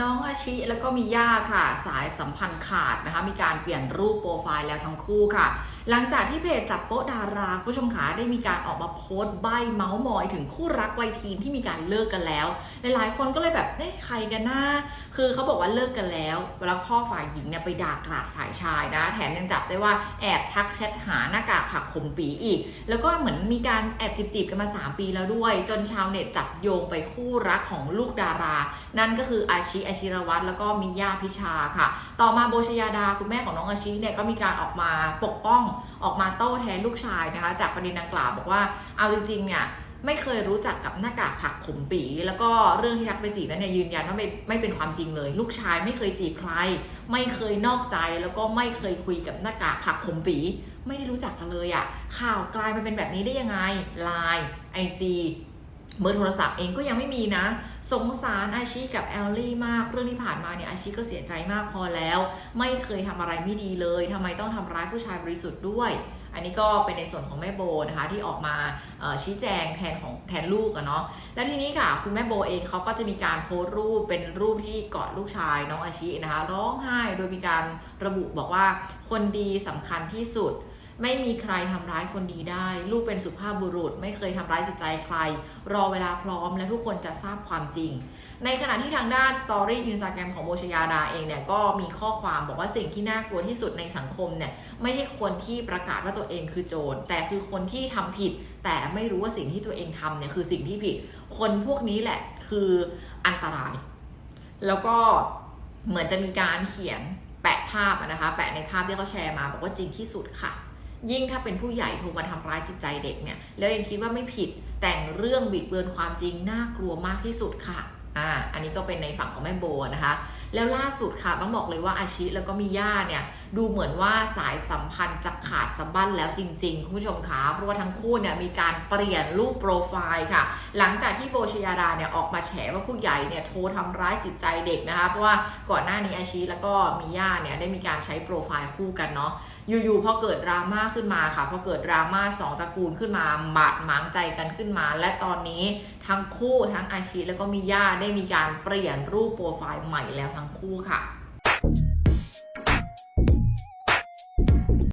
น้องอาชิแล้วก็มีย่าค่ะ สายสัมพันธ์ขาดนะคะ มีการเปลี่ยนรูปโปรไฟล์แล้วทั้งคู่ค่ะ หลังจากที่เพจจับโป๊ะดาราผู้ชมขาได้มีการออกมาโพสต์ใบเมาส์มอย ถึงคู่รักวัยทีนที่มีการเลิกกันแล้ว หลายๆคนก็เลยแบบเอ๊ะใครกันนะ คือเขาบอกว่าเลิกกันแล้วเวลาพ่อฝ่ายหญิงเนี่ยไปด่ากราดฝ่ายชายนะ แถมยังจับได้ว่าแอบทักแชทหาหน้ากากผักขมปีอีก แล้วก็เหมือนมีการแอบจีบๆกันมา 3 ปีแล้วด้วย จนชาวเน็ตจับโยงไปคู่รักของลูกดารา นั่นก็คืออาชิอาชิรวัตรแล้วก็มิย่าพิชาค่ะ ต่อมาโบชยาดาคุณแม่ของน้องอาชิเนี่ยก็มีการออกมาปกป้องออกมาโต้แทนลูกชายนะคะ จากประเด็นดังกล่าวบอกว่าเอาจริงๆเนี่ย ไม่เคยรู้จักกับหน้ากากผักขมปี แล้วก็เรื่องที่ทักไปจีบนั้นเนี่ยยืนยันว่าไม่ไม่เป็นความจริงเลย ลูกชายไม่เคยจีบใคร ไม่เคยนอกใจแล้วก็ไม่เคยคุยกับหน้ากากผักขมปี ไม่ได้รู้จักกันเลยอะ่ะข่าวกลายมาเป็นแบบนี้ได้ยังไงไลน์ไอจี เบอร์โทรศัพท์เองก็ยังไม่มีนะ สงสารอาชีกับแอลลี่มาก เรื่องที่ผ่านมาเนี่ยอาชีก็เสียใจมากพอแล้ว ไม่เคยทำอะไรไม่ดีเลยทำไมต้องทำร้ายผู้ชายบริสุทธิ์ด้วย อันนี้ก็เป็นในส่วนของแม่โบนะคะ ที่ออกมาชี้แจงแทนของแทนลูกอะเนาะแล้วทีนี้ค่ะคุณแม่โบเองเขาก็จะมีการโพสต์รูปเป็นรูปที่กอดลูกชายน้องอาชินะคะ ร้องไห้โดยมีการระบุบอกว่าคนดีสำคัญที่สุด ไม่มีใครทำร้ายคนดีได้ ลูกเป็นสุภาพบุรุษ ไม่เคยทำร้ายจิตใจใคร รอเวลาพร้อมและทุกคนจะทราบความจริง ในขณะที่ทางด้านสตอรี่อินสตาแกรมของโบชยาดาเองเนี่ยก็มีข้อความบอกว่าสิ่งที่น่ากลัวที่สุดในสังคมเนี่ยไม่ใช่คนที่ประกาศว่าตัวเองคือโจรแต่คือคนที่ทำผิด แต่ไม่รู้ว่าสิ่งที่ตัวเองทำเนี่ยคือสิ่งที่ผิด คนพวกนี้แหละคืออันตราย แล้วก็เหมือนจะมีการเขียนแปะภาพนะคะ แปะในภาพที่เขาแชร์มา บอกว่าจริงที่สุดค่ะ ยิ่งถ้าเป็นผู้ใหญ่โทรมาทำร้ายจิตใจเด็กเนี่ย แล้วยังคิดว่าไม่ผิดแต่งเรื่องบิดเบือนความจริงน่ากลัวมากที่สุดค่ะ อ่าอันนี้ก็เป็นในฝั่งของแม่โบนะคะ แล้วล่าสุดค่ะต้องบอกเลยว่าอาชิแล้วก็มีย่าเนี่ยดูเหมือนว่าสายสัมพันธ์จะขาดสะบั้นแล้วจริงๆ คุณผู้ชมคะเพราะว่าทั้งคู่เนี่ยมีการเปลี่ยนรูปโปรไฟล์ค่ะ หลังจากที่โบชยาดาเนี่ยออกมาแฉว่าผู้ใหญ่เนี่ยโทรทำร้ายจิตใจเด็กนะคะ เพราะว่าก่อนหน้านี้อาชิแล้วก็มีย่าเนี่ยได้มีการใช้โปรไฟล์คู่กันเนาะอยู่ๆพอเกิดดราม่าขึ้นมาค่ะพอเกิดดราม่าสองตระกูลขึ้นมาบาดหมางใจกันขึ้นมา และตอนนี้ทั้งคู่ทั้งอาชีแล้วก็มีย่าได้มีการเปลี่ยนรูปโปรไฟล์ใหม่แล้วทั้งคู่ค่ะ